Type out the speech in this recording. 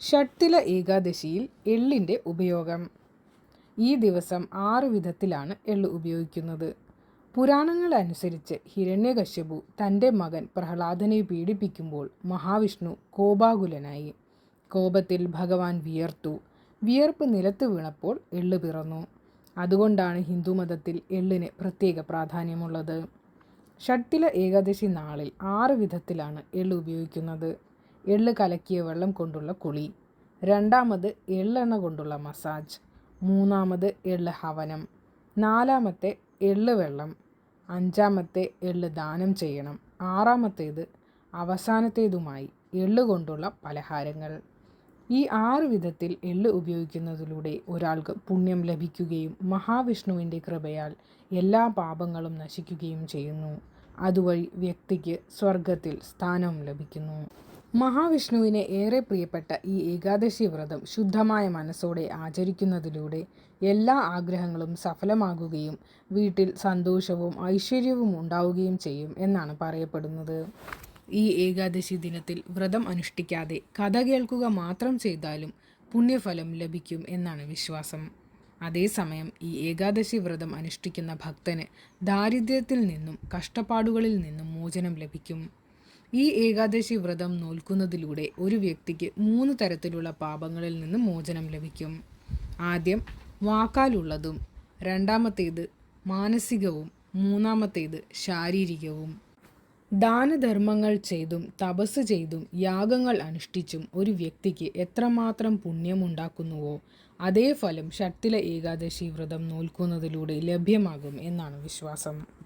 ഷട്ടില ഏകാദശിയിൽ എള്ളിന്റെ ഉപയോഗം. ഈ ദിവസം ആറ് വിധത്തിലാണ് എള്ള് ഉപയോഗിക്കുന്നത്. പുരാണങ്ങൾ അനുസരിച്ച് ഹിരണ്യകശ്യപു തന്റെ മകൻ പ്രഹ്ലാദനെ പീഡിപ്പിക്കുമ്പോൾ മഹാവിഷ്ണു കോപാകുലനായി. കോപത്തിൽ ഭഗവാൻ വിയർത്തു. വിയർപ്പ് നിലത്ത് വീണപ്പോൾ എള്ള് പിറന്നു. അതുകൊണ്ടാണ് ഹിന്ദുമതത്തിൽ എള്ളിന് പ്രത്യേക പ്രാധാന്യമുള്ളത്. ഷട്ടില ഏകാദശി നാളിൽ ആറ് വിധത്തിലാണ് എള്ള് ഉപയോഗിക്കുന്നത്. എള്ള് കലക്കിയ വെള്ളം കൊണ്ടുള്ള കുളി. രണ്ടാമത് എള്ളെണ്ണ കൊണ്ടുള്ള മസാജ്. മൂന്നാമത് എള്ള് ഹവനം. നാലാമത്തെ എള്ള് വെള്ളം. അഞ്ചാമത്തെ എള്ള് ദാനം ചെയ്യണം. ആറാമത്തേത് അവസാനത്തേതുമായി എള്ള് കൊണ്ടുള്ള പലഹാരങ്ങൾ. ഈ ആറ് വിധത്തിൽ എള്ള് ഉപയോഗിക്കുന്നതിലൂടെ ഒരാൾക്ക് പുണ്യം ലഭിക്കുകയും മഹാവിഷ്ണുവിന്റെ കൃപയാൽ എല്ലാ പാപങ്ങളും നശിക്കുകയും ചെയ്യുന്നു. അതുവഴി വ്യക്തിക്ക് സ്വർഗത്തിൽ സ്ഥാനം ലഭിക്കുന്നു. മഹാവിഷ്ണുവിനെ ഏറെ പ്രിയപ്പെട്ട ഈ ഏകാദശി വ്രതം ശുദ്ധമായ മനസ്സോടെ ആചരിക്കുന്നതിലൂടെ എല്ലാ ആഗ്രഹങ്ങളും സഫലമാകുകയും വീട്ടിൽ സന്തോഷവും ഐശ്വര്യവും ഉണ്ടാവുകയും ചെയ്യും എന്നാണ് പറയപ്പെടുന്നത്. ഈ ഏകാദശി ദിനത്തിൽ വ്രതം അനുഷ്ഠിക്കാതെ കഥ കേൾക്കുക മാത്രം ചെയ്താലും പുണ്യഫലം ലഭിക്കും എന്നാണ് വിശ്വാസം. അതേസമയം ഈ ഏകാദശി വ്രതം അനുഷ്ഠിക്കുന്ന ഭക്തന് ദാരിദ്ര്യത്തിൽ നിന്നും കഷ്ടപ്പാടുകളിൽ നിന്നും മോചനം ലഭിക്കും. ഈ ഏകാദശി വ്രതം നോൽക്കുന്നതിലൂടെ ഒരു വ്യക്തിക്ക് മൂന്ന് തരത്തിലുള്ള പാപങ്ങളിൽ നിന്ന് മോചനം ലഭിക്കും. ആദ്യം വാക്കാലുള്ളതും രണ്ടാമത്തേത് മാനസികവും മൂന്നാമത്തേത് ശാരീരികവും. ദാനധർമ്മങ്ങൾ ചെയ്തും തപസ് ചെയ്തും യാഗങ്ങൾ അനുഷ്ഠിച്ചും ഒരു വ്യക്തിക്ക് എത്രമാത്രം പുണ്യമുണ്ടാക്കുന്നുവോ അതേ ഫലം ഷട്ടില ഏകാദശി വ്രതം നോൽക്കുന്നതിലൂടെ ലഭ്യമാകും എന്നാണ് വിശ്വാസം.